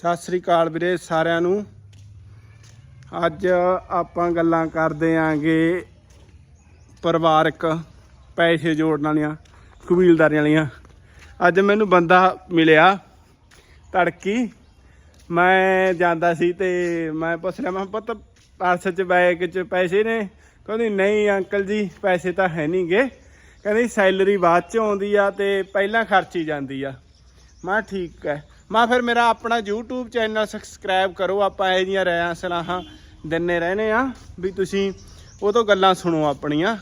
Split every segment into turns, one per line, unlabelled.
ਸਤਿ ਸ੍ਰੀ ਅਕਾਲ ਵੀਰੇ ਸਾਰਿਆਂ ਨੂੰ। ਅੱਜ ਆਪਾਂ ਗੱਲਾਂ ਕਰਦੇ ਆਂਗੇ ਪਰਿਵਾਰਕ ਪੈਸੇ ਜੋੜਨ ਵਾਲੀਆਂ ਕਬੀਲਦਾਰੀਆਂ ਵਾਲੀਆਂ। ਅੱਜ ਮੈਨੂੰ ਬੰਦਾ ਮਿਲਿਆ ਤੜਕੀ। ਮੈਂ ਜਾਂਦਾ ਸੀ ਤੇ ਮੈਂ ਪੁੱਛ ਲਿਆ ਮੈਂ ਕਿਹਾ, ਪੁੱਤ, ਪਰਸ ਚ, ਬੈਗ ਚ ਪੈਸੇ ਨੇ? ਕਹਿੰਦੀ, ਨਹੀਂ ਅੰਕਲ ਜੀ, ਪੈਸੇ ਤਾਂ ਹੈ ਨਹੀਂਗੇ ਕਹਿੰਦੀ, ਸੈਲਰੀ ਬਾਅਦ ਚ ਆਉਂਦੀ ਆ ਤੇ ਪਹਿਲਾਂ ਖਰਚੀ ਜਾਂਦੀ ਆ। ਮੈਂ ਕਿਹਾ, ਠੀਕ ਹੈ। ਮੈਂ, ਫਿਰ ਮੇਰਾ ਆਪਣਾ YouTube ਚੈਨਲ ਸਬਸਕ੍ਰਾਈਬ ਕਰੋ। ਆਪਾਂ ਇਹ ਜੀਆਂ ਰਿਆਂ ਸਲਾਹਾਂ ਦਿੰਨੇ ਰਹਿੰਦੇ ਆ ਵੀ ਤੁਸੀਂ ਉਹ ਤੋਂ ਗੱਲਾਂ ਸੁਣੋ ਆਪਣੀਆਂ।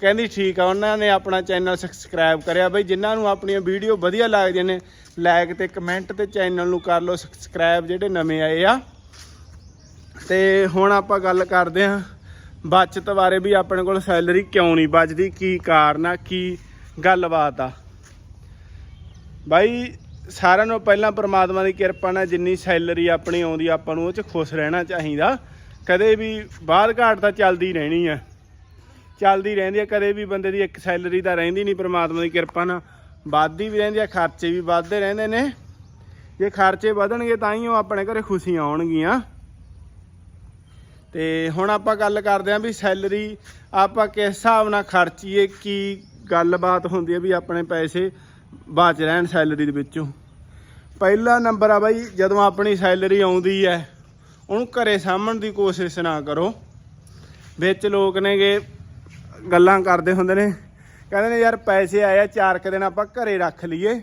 ਕਹਿੰਦੀ ਠੀਕ ਆ, ਉਹਨਾਂ ਨੇ ਆਪਣਾ ਚੈਨਲ ਸਬਸਕ੍ਰਾਈਬ ਕਰਿਆ। ਬਈ ਜਿਨ੍ਹਾਂ ਨੂੰ ਆਪਣੀਆਂ ਵੀਡੀਓ ਵਧੀਆ ਲੱਗਦੀਆਂ ਨੇ ਲਾਈਕ ਤੇ ਕਮੈਂਟ ਤੇ ਚੈਨਲ ਨੂੰ ਕਰ ਲਓ ਸਬਸਕ੍ਰਾਈਬ ਜਿਹੜੇ ਨਵੇਂ ਆਏ ਆ। ਤੇ ਹੁਣ ਆਪਾਂ ਗੱਲ ਕਰਦੇ ਹਾਂ ਬਚਤ ਬਾਰੇ ਵੀ ਆਪਣੇ ਕੋਲ ਸੈਲਰੀ ਕਿਉਂ ਨਹੀਂ ਬਚਦੀ ਕੀ ਕਾਰਨ ਆ, ਕੀ ਗੱਲਬਾਤ ਆ। ਬਾਈ ਸਾਰਿਆਂ ਨੂੰ ਪਹਿਲਾਂ ਪ੍ਰਮਾਤਮਾ ਦੀ ਕਿਰਪਾ ਨਾਲ ਜਿੰਨੀ ਸੈਲਰੀ ਆਪਣੀ ਆਉਂਦੀ, ਆਪਾਂ ਨੂੰ ਉਹ 'ਚ ਖੁਸ਼ ਰਹਿਣਾ ਚਾਹੀਦਾ। ਕਦੇ ਵੀ ਬਾਹਰ ਘਾਟ ਤਾਂ ਚੱਲਦੀ ਰਹਿਣੀ ਆ। ਚੱਲਦੀ ਰਹਿੰਦੀ ਆ, ਕਦੇ ਵੀ ਬੰਦੇ ਦੀ ਇੱਕ ਸੈਲਰੀ ਤਾਂ ਰਹਿੰਦੀ ਨਹੀਂ ਪ੍ਰਮਾਤਮਾ ਦੀ ਕਿਰਪਾ ਨਾਲ। ਵੱਧਦੀ ਵੀ ਰਹਿੰਦੀ ਆ, ਖਰਚੇ ਵੀ ਵੱਧਦੇ ਰਹਿੰਦੇ ਨੇ। ਜੇ ਖਰਚੇ ਵਧਣਗੇ ਤਾਂ ਹੀ ਉਹ ਆਪਣੇ ਘਰੇ ਖੁਸ਼ੀਆਂ ਆਉਣਗੀਆਂ। ਤੇ ਹੁਣ ਆਪਾਂ ਗੱਲ ਕਰਦੇ ਆਂ ਵੀ ਸੈਲਰੀ ਆਪਾਂ ਕਿਸ ਹਿਸਾਬ ਨਾਲ ਖਰਚੀਏ, ਕੀ ਗੱਲਬਾਤ ਹੁੰਦੀ ਹੈ ਵੀ ਆਪਣੇ ਪੈਸੇ ਬਾਅਦ 'ਚ ਰਹਿਣ ਸੈਲਰੀ ਦੇ ਵਿੱਚੋਂ। ਪਹਿਲਾ ਨੰਬਰ ਆ ਬਾਈ, ਜਦੋਂ ਆਪਣੀ ਸੈਲਰੀ ਆਉਂਦੀ ਹੈ ਉਹਨੂੰ ਘਰੇ ਸਾਂਭਣ ਦੀ ਕੋਸ਼ਿਸ਼ ਨਾ ਕਰੋ। ਵਿੱਚ ਲੋਕ ਨੇਗੇ, ਗੱਲਾਂ ਕਰਦੇ ਹੁੰਦੇ ਨੇ। ਕਹਿੰਦੇ ਨੇ, ਯਾਰ ਪੈਸੇ ਆਏ ਆ, ਚਾਰ ਕੁ ਦਿਨ ਆਪਾਂ ਘਰੇ ਰੱਖ ਲਈਏ।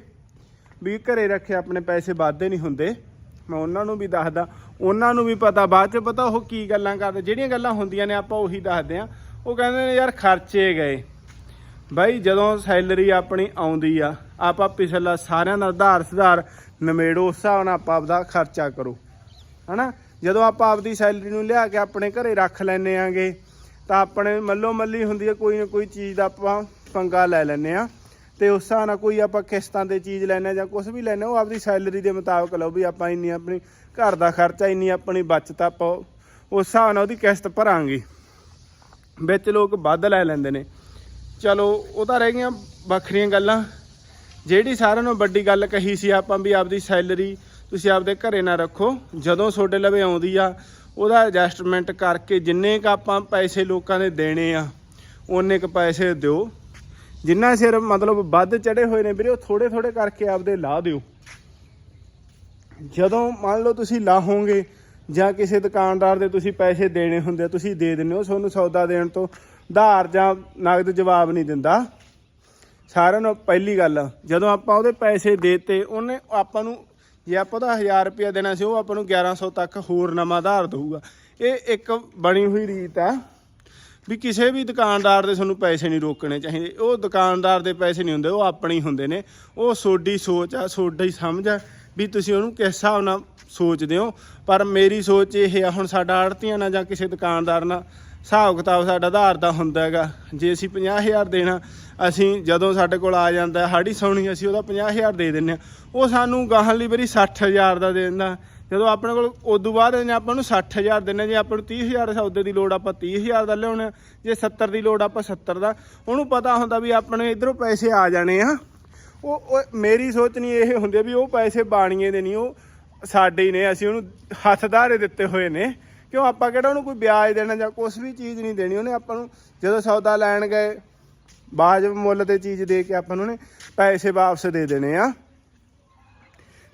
ਵੀ ਘਰੇ ਰੱਖੇ ਆਪਣੇ ਪੈਸੇ ਵਾਧੇ ਨਹੀਂ ਹੁੰਦੇ। ਮੈਂ ਉਹਨਾਂ ਨੂੰ ਵੀ ਦੱਸਦਾ, ਉਹਨਾਂ ਨੂੰ ਵੀ ਪਤਾ, ਬਾਅਦ ਚ ਪਤਾ ਉਹ ਕੀ ਗੱਲਾਂ ਕਰਦੇ, ਜਿਹੜੀਆਂ ਗੱਲਾਂ ਹੁੰਦੀਆਂ ਨੇ ਆਪਾਂ ਉਹੀ ਦੱਸਦੇ ਆ। ਉਹ ਕਹਿੰਦੇ ਨੇ, ਯਾਰ ਖਰਚੇ ਗਏ। ਬਾਈ, ਜਦੋਂ ਸੈਲਰੀ ਆਪਣੀ ਆਉਂਦੀ ਆ, ਆਪਾਂ ਪਿਛਲਾ ਸਾਰਿਆਂ ਦਾ ਆਧਾਰ ਸੁਧਾਰ ਨਮੇੜੋ, ਉਸ ਹਿਸਾਬ ਨਾਲ ਆਪਾਂ ਆਪਦਾ ਖਰਚਾ ਕਰੋ। ਹਨਾ? ਜਦੋਂ ਆਪਾਂ ਆਪਦੀ ਸੈਲਰੀ ਨੂੰ ਲਿਆ ਕੇ ਆਪਣੇ ਘਰੇ ਰੱਖ ਲੈਨੇ ਆਂਗੇ, ਤਾਂ ਆਪਣੇ ਮੱਲੋ ਮੱਲੀ ਹੁੰਦੀ ਹੈ ਕੋਈ ਨਾ ਕੋਈ ਚੀਜ਼ ਦਾ ਆਪਾਂ ਪੰਗਾ ਲੈ ਲੈਨੇ ਆ। ਤੇ ਉਸ ਹਿਸਾਬ ਨਾਲ ਕੋਈ ਆਪਾਂ ਕਿਸ਼ਤਾਂ ਤੇ ਚੀਜ਼ ਲੈਣਾ ਜਾਂ ਕੁਝ ਵੀ ਲੈਣਾ ਉਹ ਆਪਦੀ ਸੈਲਰੀ ਦੇ ਮੁਤਾਬਕ ਲਓ ਵੀ ਆਪਾਂ ਇੰਨੀ ਆਪਣੀ ਘਰ ਦਾ ਖਰਚਾ, ਇੰਨੀ ਆਪਣੀ ਬਚਤ ਆਪਾਂ ਉਸ ਹਿਸਾਬ ਨਾਲ ਉਹਦੀ ਕਿਸ਼ਤ ਭਰਾਂਗੇ। ਵਿੱਚ ਲੋਕ ਵੱਧ ਲੈ ਲੈਂਦੇ ਨੇ। ਚਲੋ ਉਹ ਤਾਂ ਰਹਿ ਗਈਆਂ ਵੱਖਰੀਆਂ ਗੱਲਾਂ। ਜਿਹੜੀ ਸਾਰਿਆਂ ਨੂੰ ਵੱਡੀ ਗੱਲ ਕਹੀ ਸੀ ਆਪਾਂ ਵੀ ਆਪਦੀ ਸੈਲਰੀ ਤੁਸੀਂ ਆਪਦੇ ਘਰੇ ਨਾ ਰੱਖੋ ਜਦੋਂ ਤੁਹਾਡੇ ਲਵੇ ਆਉਂਦੀ ਆ ਉਹਦਾ ਐਡਜਸਟਮੈਂਟ ਕਰਕੇ ਜਿੰਨੇ ਕ ਆਪਾਂ ਪੈਸੇ ਲੋਕਾਂ ਦੇ ਦੇਣੇ ਆ ਓਨੇ ਕ ਪੈਸੇ ਦਿਓ। ਜਿੰਨਾ ਸਿਰ ਮਤਲਬ ਵੱਧ ਚੜੇ ਹੋਏ ਨੇ ਵੀਰੇ ਉਹ ਥੋੜੇ ਥੋੜੇ ਕਰਕੇ ਆਪਦੇ ਲਾ ਦਿਓ। ਜਦੋਂ ਮੰਨ ਲਓ ਤੁਸੀਂ ਲਾਹੋਗੇ ਜਾਂ ਕਿਸੇ ਦੁਕਾਨਦਾਰ ਦੇ ਤੁਸੀਂ ਪੈਸੇ ਦੇਣੇ ਹੁੰਦੇ ਆ, ਤੁਸੀਂ ਦੇ ਦਿੰਦੇ ਹੋ ਤੁਹਾਨੂੰ ਸੌਦਾ ਦੇਣ ਤੋਂ ਉਧਾਰ ਜਾਂ ਨਗਦ ਜਵਾਬ ਨਹੀਂ ਦਿੰਦਾ। ਸਾਰਿਆਂ ਨੂੰ ਪਹਿਲੀ ਗੱਲ, ਜਦੋਂ ਆਪਾਂ ਉਹਦੇ ਪੈਸੇ ਦੇਤੇ, ਉਹਨੇ ਆਪਾਂ ਨੂੰ, ਜੇ ਆਪਾਂ ਉਹਦਾ 1000 ਰੁਪਇਆ ਦੇਣਾ ਸੀ, ਉਹ ਆਪਾਂ ਨੂੰ 1100 ਤੱਕ ਹੋਰ ਨਵਾਂ ਆਧਾਰ ਦਊਗਾ। ਇਹ ਇੱਕ ਬਣੀ ਹੋਈ ਰੀਤ ਆ ਵੀ ਕਿਸੇ ਵੀ ਦੁਕਾਨਦਾਰ ਦੇ ਤੁਹਾਨੂੰ ਪੈਸੇ ਨਹੀਂ ਰੋਕਣੇ ਚਾਹੀਦੇ। ਉਹ ਦੁਕਾਨਦਾਰ ਦੇ ਪੈਸੇ ਨਹੀਂ ਹੁੰਦੇ, ਉਹ ਆਪਣੇ ਹੀ ਹੁੰਦੇ ਨੇ। ਉਹ ਸੋਡੀ ਸੋਚ ਆ, ਸੋਡਾ ਹੀ ਸਮਝ ਆ ਵੀ ਤੁਸੀਂ ਉਹਨੂੰ ਕਿਸ ਹਿਸਾਬ ਨਾਲ ਸੋਚਦੇ ਹੋ। ਪਰ ਮੇਰੀ ਸੋਚ ਇਹ ਆ, ਹੁਣ ਸਾਡਾ ਆੜਤੀਆਂ ਨਾਲ ਜਾਂ ਕਿਸੇ ਦੁਕਾਨਦਾਰ ਨਾਲ ਹਿਸਾਬ ਕਿਤਾਬ ਸਾਡਾ ਆਧਾਰ ਦਾ ਹੁੰਦਾ ਹੈਗਾ। ਜੇ ਅਸੀਂ 50000 ਦੇਣਾ, ਅਸੀਂ ਜਦੋਂ ਸਾਡੇ ਕੋਲ ਆ ਜਾਂਦਾ ਹਾੜੀ ਸੌਣੀ ਅਸੀਂ ਉਹਦਾ 50000 ਦੇ ਦਿੰਨੇ ਆ ਉਹ ਸਾਨੂੰ ਗਾਹਾਂ ਲਈ ਵਾਰੀ 60000 ਦਾ ਦੇ ਦਿੰਦਾ। ਜਦੋਂ ਆਪਣੇ ਕੋਲ ਉਦੋਂ ਬਾਅਦ ਇਹਨੇ ਆਪਾਂ ਨੂੰ 60000 ਦਿੰਨੇ ਜੇ ਆਪਾਂ ਨੂੰ 30000 ਸੌਦੇ ਦੀ ਲੋੜ ਆਪਾਂ 30000 ਦਾ ਲਿਆਉਣਾ, ਜੇ 70 ਦੀ ਲੋੜ ਆਪਾਂ 70 ਦਾ, ਉਹਨੂੰ ਪਤਾ ਹੁੰਦਾ ਵੀ ਆਪਣੇ ਇਧਰੋਂ ਪੈਸੇ ਆ ਜਾਣੇ ਆ। ਉਹ ਉਹ ਮੇਰੀ ਸੋਚ ਨਹੀਂ ਇਹ ਹੁੰਦੀ ਵੀ ਉਹ ਪੈਸੇ ਬਾਣੀਏ ਦੇ ਨਹੀਂ, ਉਹ ਸਾਡੇ ਹੀ ਨੇ, ਅਸੀਂ ਉਹਨੂੰ ਹੱਥ ਧਾਰੇ ਦਿੱਤੇ ਹੋਏ ਨੇ। ਕਿਉਂ ਆਪਾਂ ਕਿਹੜਾ ਉਹਨੂੰ ਕੋਈ ਵਿਆਜ ਦੇਣਾ ਜਾਂ ਕੁਝ ਵੀ ਚੀਜ਼ ਨਹੀਂ ਦੇਣੀ? ਉਹਨੇ ਆਪਾਂ ਨੂੰ ਜਦੋਂ ਸੌਦਾ ਲੈਣ ਗਏ ਬਾਜਬ ਮੁੱਲ ਤੇ ਚੀਜ਼ ਦੇ ਕੇ ਆਪਾਂ ਨੂੰ ਉਹਨੇ ਪੈਸੇ ਵਾਪਸ ਦੇ ਦੇਣੇ ਆ।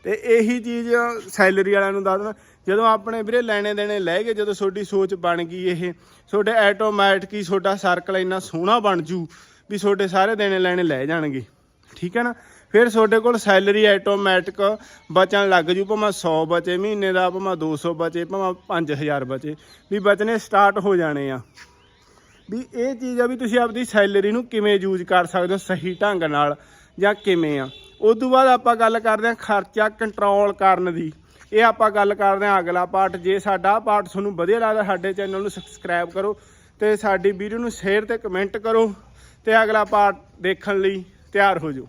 ਤੇ ਇਹੀ ਚੀਜ਼ ਸੈਲਰੀ ਵਾਲਿਆਂ ਨੂੰ ਦੱਸ ਦੇਣਾ ਜਦੋਂ ਆਪਣੇ ਵੀਰੇ ਲੈਣੇ ਦੇਣੇ ਲੈ ਗਏ, ਜਦੋਂ ਤੁਹਾਡੀ ਸੋਚ ਬਣ ਗਈ ਇਹ, ਤੁਹਾਡੇ ਆਟੋਮੈਟਿਕ ਹੀ ਤੁਹਾਡਾ ਸਰਕਲ ਇੰਨਾ ਸੋਹਣਾ ਬਣ ਜੂ ਵੀ ਤੁਹਾਡੇ ਸਾਰੇ ਦੇਣੇ ਲੈਣੇ ਲੈ ਜਾਣਗੇ। ਠੀਕ ਹੈ ਨਾ? ਫਿਰ ਤੁਹਾਡੇ ਕੋਲ ਸੈਲਰੀ ਆਟੋਮੈਟਿਕ ਬਚਣ ਲੱਗ ਜੂ, ਭਾਵੇਂ 100 ਬਚੇ, ਮਹੀਨੇ ਦਾ, ਭਾਵੇਂ 200 ਬਚੇ, ਭਾਵੇਂ 5000 ਬਚੇ, ਵੀ ਬਚਨੇ ਸਟਾਰਟ ਹੋ ਜਾਣੇ ਆ। ਵੀ ਇਹ ਚੀਜ਼ ਆ ਵੀ ਤੁਸੀਂ ਆਪਦੀ ਸੈਲਰੀ ਨੂੰ ਕਿਵੇਂ ਯੂਜ਼ ਕਰ ਸਕਦੇ ਹੋ ਸਹੀ ਢੰਗ ਨਾਲ ਜਾਂ ਕਿਵੇਂ ਆ। ਉਸ ਤੋਂ ਬਾਅਦ ਆਪਾਂ ਗੱਲ ਕਰਦੇ ਹਾਂ ਖਰਚਾ ਕੰਟਰੋਲ ਕਰਨ ਦੀ। ਇਹ ਆਪਾਂ ਗੱਲ ਕਰਦੇ ਹਾਂ ਅਗਲਾ ਪਾਰਟ ਜੇ ਸਾਡਾ ਪਾਰਟ ਤੁਹਾਨੂੰ ਵਧੀਆ ਲੱਗਦਾ, ਸਾਡੇ ਚੈਨਲ ਨੂੰ ਸਬਸਕ੍ਰਾਈਬ ਕਰੋ ਤੇ ਸਾਡੀ ਵੀਡੀਓ ਨੂੰ ਸ਼ੇਅਰ ਤੇ ਕਮੈਂਟ ਕਰੋ ਤੇ ਅਗਲਾ ਪਾਰਟ ਦੇਖਣ ਲਈ ਤਿਆਰ ਹੋ ਜਾਓ।